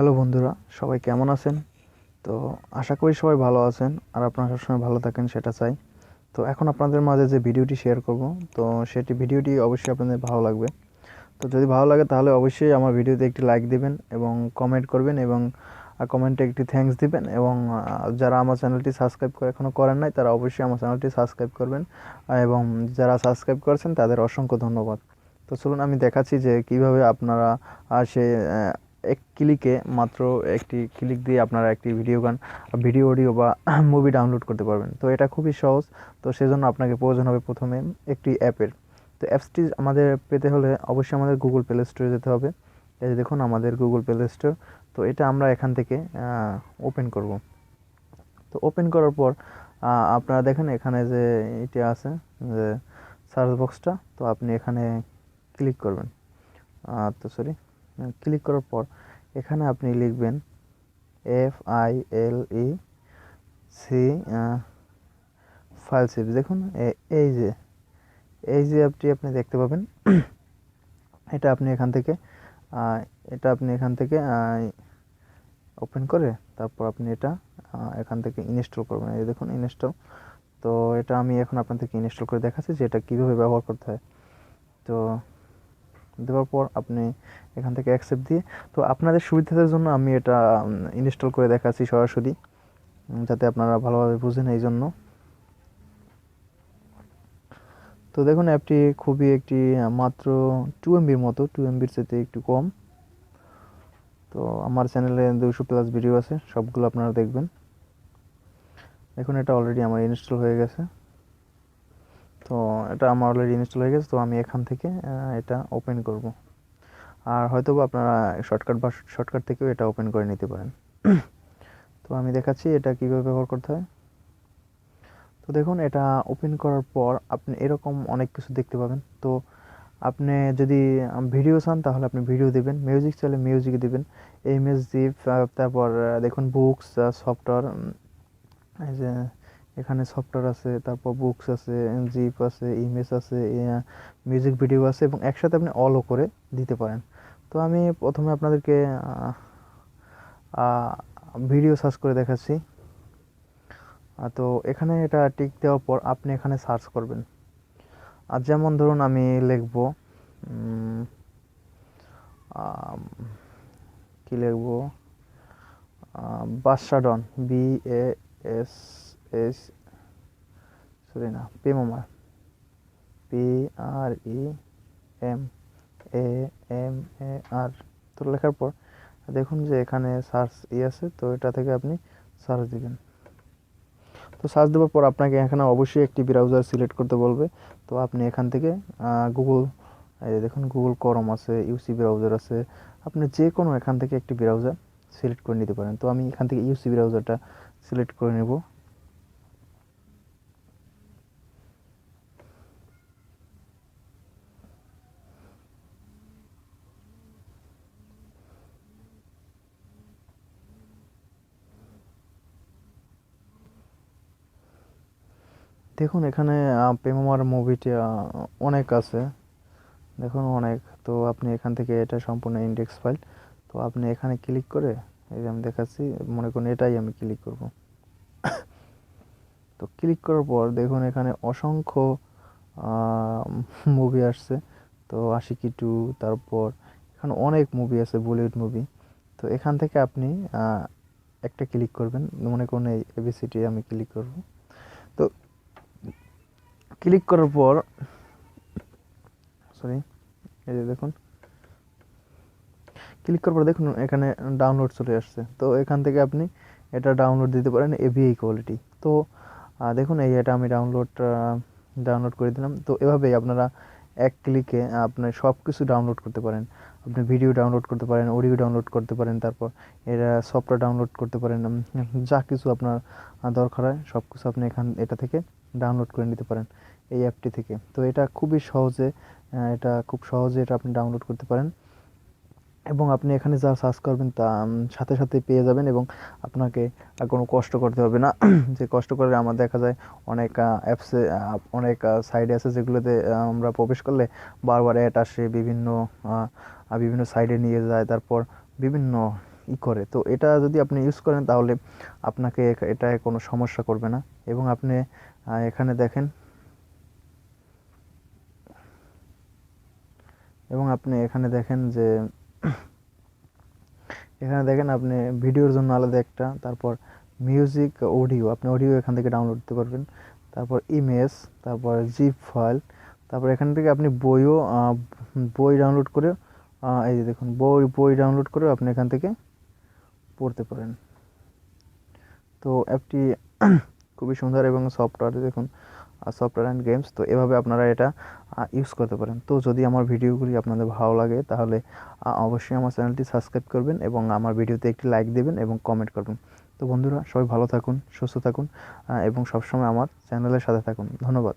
Hello বন্ধুরা, সবাই কেমন আছেন? তো আশা করি সবাই ভালো আছেন আর আপনারা সবসময় ভালো থাকেন, সেটা চাই। তো এখন আপনাদের মাঝে যে ভিডিওটি শেয়ার করব, তো সেটি ভিডিওটি অবশ্যই আপনাদের ভালো লাগবে। তো যদি ভালো লাগে তাহলে অবশ্যই আমার ভিডিওতে একটি লাইক দিবেন এবং কমেন্ট করবেন এবং কমেন্টে একটি থ্যাঙ্কস দিবেন এবং যারা আমার চ্যানেলটি সাবস্ক্রাইব করে এখনও করেন নাই, তারা অবশ্যই আমার চ্যানেলটি সাবস্ক্রাইব করবেন এবং যারা সাবস্ক্রাইব করেছেন তাদের অসংখ্য ধন্যবাদ। তো চলুন আমি দেখাচ্ছি যে কীভাবে আপনারা সে এক ক্লিকে মাত্র একটি ক্লিক দিয়ে আপনারা একটি ভিডিও গান ভিডিও অডিও বা মুভি ডাউনলোড করতে পারবেন। তো এটা খুবই সহজ। তো সেজন্য আপনাকে প্রয়োজন হবে প্রথমে একটি অ্যাপের। তো অ্যাপসটি আমাদের পেতে হলে অবশ্যই আমাদের গুগল প্লে স্টোরে যেতে হবে। এই দেখুন আমাদের গুগল প্লে স্টোর তো এটা আমরা এখান থেকে ওপেন করব। তো ওপেন করার পর আপনারা দেখেন এখানে যে এটা আছে, যে সার্চ বক্সটা তো আপনি এখানে ক্লিক করবেন। তো সরি ক্লিক করার পর এখানে আপনি লিখবেন F I L E C sheep দেখুন এই যে এই যে অ্যাপটি আপনি দেখতে পাবেন, এটা আপনি এখান থেকে এটা আপনি এখান থেকে ওপেন করে তারপর আপনি এটা এখান থেকে ইনস্টল করবেন। এই দেখুন ইনস্টল তো এটা আমি এখন আপনাদেরকে ইনস্টল করে দেখাচ্ছি যে এটা কীভাবে ব্যবহার করতে হয়। তো দেওয়ার পর আপনি এখান থেকে অ্যাকসেপ্ট দিয়ে, তো আপনাদের সুবিধার জন্য আমি এটা ইনস্টল করে দেখাচ্ছি সরাসরি যাতে আপনারা ভালোভাবে বুঝেন এই জন্য। তো দেখুন, অ্যাপটি খুবই একটি মাত্র টু এমবির মতো টু এমবির চেয়ে একটু কম। তো আমার চ্যানেলে দুশো প্লাস ভিডিও আছে, সবগুলো আপনারা দেখবেন। দেখুন, এটা অলরেডি আমার ইনস্টল হয়ে গেছে। তো এটা আমার অলরেডি ইনস্টল হয়ে গেছে, তো আমি এখান থেকে এটা ওপেন করব। আর হয়তো আপনারা শর্টকাট বা শর্টকাট থেকেও এটা ওপেন করে নিতে পারেন। তো আমি দেখাচ্ছি এটা কীভাবে ব্যবহার করতে হয়। তো দেখুন, এটা ওপেন করার পর আপনি এরকম অনেক কিছু দেখতে পাবেন। তো আপনি যদি ভিডিও চান, তাহলে আপনি ভিডিও দেবেন মিউজিক চাইলে মিউজিক দিবেন। ইমেজ জিপ তারপর দেখুন বুকস সফটওয়্যার এখানে সফটওয়্যার আছে, তারপর বুকস আছে জিপ আছে ইমেজ আছে মিউজিক ভিডিও আছে এবং একসাথে আপনি অলও করে দিতে পারেন। তো আমি প্রথমে আপনাদেরকে ভিডিও সার্চ করে দেখাচ্ছি। তো এখানে এটা টিক দেওয়ার পর আপনি এখানে সার্চ করবেন। আর যেমন ধরুন আমি লিখব কি লিখব? বাসাডন B A S S sorry না পেমামার P R E M A M A R তো লেখার পর দেখুন যে এখানে সার্চ ই আছে, তো এটা থেকে আপনি সার্চ দিবেন। তো সার্চ দেওয়ার পর আপনাকে এখানে অবশ্যই একটি ব্রাউজার সিলেক্ট করতে বলবে। তো আপনি এখান থেকে গুগল দেখুন গুগল করম আছে ইউসি ব্রাউজার আছে। আপনি যে কোনো এখান থেকে একটি ব্রাউজার সিলেক্ট করে নিতে পারেন। তো আমি এখান থেকে ইউসি ব্রাউজারটা সিলেক্ট করে নেব। দেখুন, এখানে পেমামার মুভিটি অনেক আছে। দেখুন, অনেক। তো আপনি এখান থেকে এটা সম্পূর্ণ ইন্ডেক্স ফাইল তো আপনি এখানে ক্লিক করে, এই যে আমি দেখাচ্ছি, মনে করুন এটাই আমি ক্লিক করব। তো ক্লিক করার পর দেখুন, এখানে অসংখ্য মুভি আসছে। তো আশিকি টু, তারপর এখানে অনেক মুভি আছে বলিউড মুভি তো এখান থেকে আপনি একটা ক্লিক করবেন। মনে করুন এই এবিসিটি আমি ক্লিক করব। ক্লিক করার পর সরি এই যে দেখুন, ক্লিক করার পর দেখুন এখানে ডাউনলোড চলে আসছে। তো এখান থেকে আপনি এটা ডাউনলোড দিতে পারেন এভিআই কোয়ালিটি তো দেখুন এই এটা আমি ডাউনলোড ডাউনলোড করে দিলাম। তো এভাবেই আপনারা এক ক্লিকে আপনি সব কিছু ডাউনলোড করতে পারেন। আপনি ভিডিও ডাউনলোড করতে পারেন অডিও ডাউনলোড করতে পারেন, তারপর এরা সফটওয়্যার ডাউনলোড করতে পারেন যা কিছু আপনার দরকার হয় সব কিছু আপনি এখান, এটা থেকে ডাউনলোড করে নিতে পারেন এই অ্যাপটি থেকে। তো এটা খুবই সহজে এটা খুব সহজে এটা আপনি ডাউনলোড করতে পারেন। এবং আপনি এখানে যা সার্চ করবেন তা সাথে সাথে পেয়ে যাবেন এবং আপনাকে কোনো কষ্ট করতে হবে না। যে কষ্ট করে আমার দেখা যায় অনেক অ্যাপসে অনেক সাইডে আছে যেগুলোতে আমরা প্রবেশ করলে বারবার অ্যাড আসে, বিভিন্ন বিভিন্ন সাইডে নিয়ে যায়, তারপর বিভিন্ন করে। তো এটা যদি আপনি ইউজ করেন তাহলে আপনাকে এটা কোনো সমস্যা করবে না। এবং আপনি এখানে দেখেন এবং আপনি এখানে দেখেন যে, এখানে দেখেন আপনি ভিডিওর জন্য আলাদা একটা, তারপর মিউজিক অডিও আপনি অডিও এখান থেকে ডাউনলোড করতে পারবেন। তারপর ইমেজ তারপর জিপ ফাইল তারপর এখান থেকে আপনি বইও বই ডাউনলোড করে এই যে দেখুন, বই বই ডাউনলোড করে আপনি এখান থেকে পড়তে পারেন। তো অ্যাপটি খুবই সুন্দর এবং সফটওয়্যার দেখুন সফটওয়্যার অ্যান্ড গেমস তো এভাবে আপনারা এটা ইউজ করতে পারেন। তো যদি আমার ভিডিওগুলি আপনাদের ভালো লাগে, তাহলে অবশ্যই আমার চ্যানেলটি সাবস্ক্রাইব করবেন এবং আমার ভিডিওতে একটি লাইক দেবেন এবং কমেন্ট করবেন। তো বন্ধুরা, সবাই ভালো থাকুন, সুস্থ থাকুন এবং সবসময় আমার চ্যানেলের সাথে থাকুন। ধন্যবাদ।